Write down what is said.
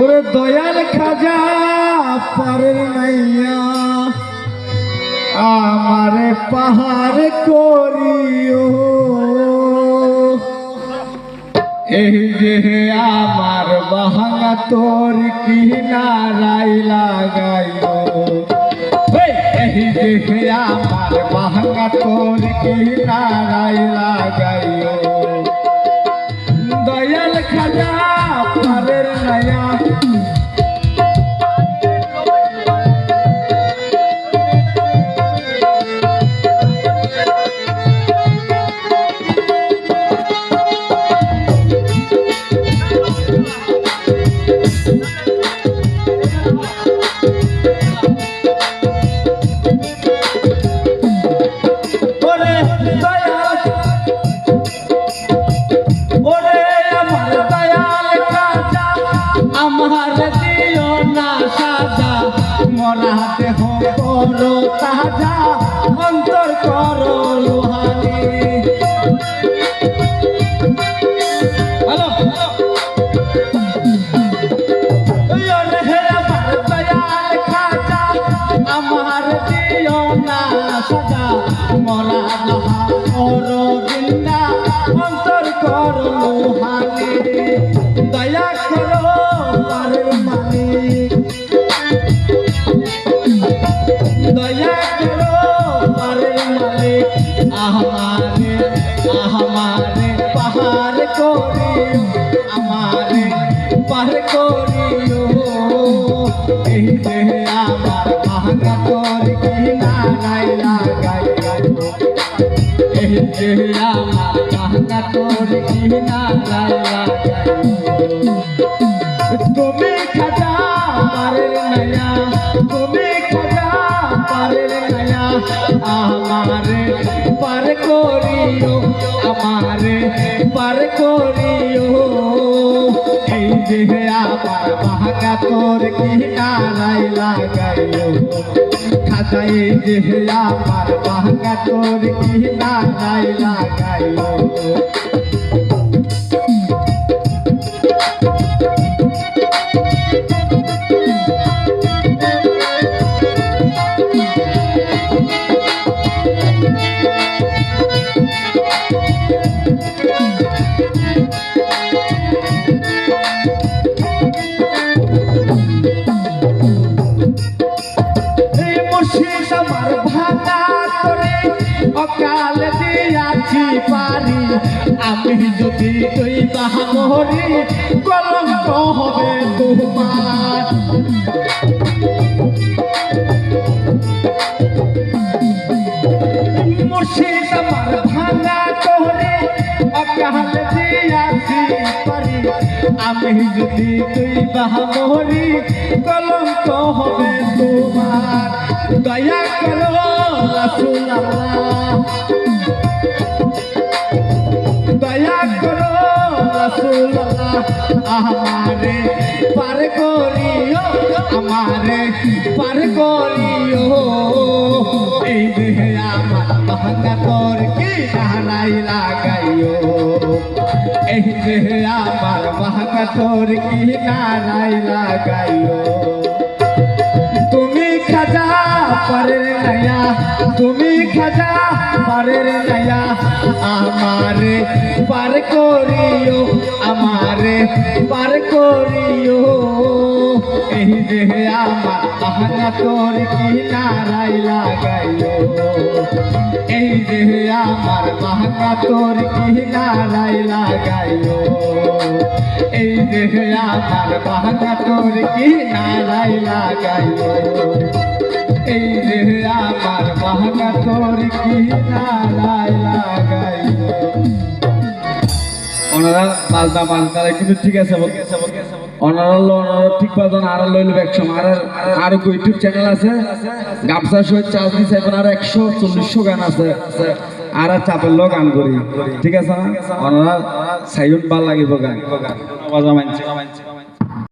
ওরে দয়াল খাজা, পারের নাইয়া আমারে পাহাড় করিও। এই যে আমার বাহাঙ্গা তোর কি নারাই লাগাইও? এই যে আমার বাহাঙ্গা তোর কি নারাই লাগাইও? সাজা মরা নাহা করো জিন্দা অন্তর করো লোহানি দয়া করো পারের মালিক। দয়া করো পারের মালিক। আমারে আমারে পাহাড় করিও, আমারে পার করিও। এই যে আমার ভাঙা তোর কি নারাই লাগাই এই আমার ভাঙা তোর কি নারাই লাগাই তুমি খাজা পারের নয়া তুমি খাজা নয়া আমারে পার করিও, আমারে পার করিও। এই যে আমার ভাঙা তোর কি নারাই লাগাইও খাজা এই যে আমার ভাঙা তোর কি নারাই লাগাইও অকাল দিয়াছি পারি, আমি যদি তুই তাহা মরি কলঙ্ক হবে তোমার। মুর্শিদ আমার ভাঙা তোরে, অকাল পারি আমি যদি তুই তাহা মরি কলঙ্ক হবে তোমার। দয়া করো, রাসূল আল্লাহ। দয়া করো, রাসূল আমারে পার করিও, আমারে পার করিও। এই দেহে আমার ভাঙা তোর লাগাইও। তুমি খাজা পারের নয়া তুমি খাজা পারের নয়া আমারে পার করিও আমারে পার করিও। এই আমার আহনা তোর কি নারাই লাগাইও এই যে আমার মাহনা তোর কি নারাই লাগাইও এই যে আমার মাহনা তোর কি নারাই লাগাইও এই যে আমার মাহনা তোর কি নারাই লাগাইও ওনারা পাল্টা মালদারা কিন্তু ঠিক আছে ওনারা ওনারা ঠিক পাবেন আর লইল একশো আর আর ইউটিউব চ্যানেল আছে? গামছা সহিত চার্জ দিছে, এখন আর একশো চল্লিশশো গান আছে। আর চাপের লোক গান করি। ঠিক আছে না? ওনারা সাইড ভালো লাগিব গান। বাজা মানছে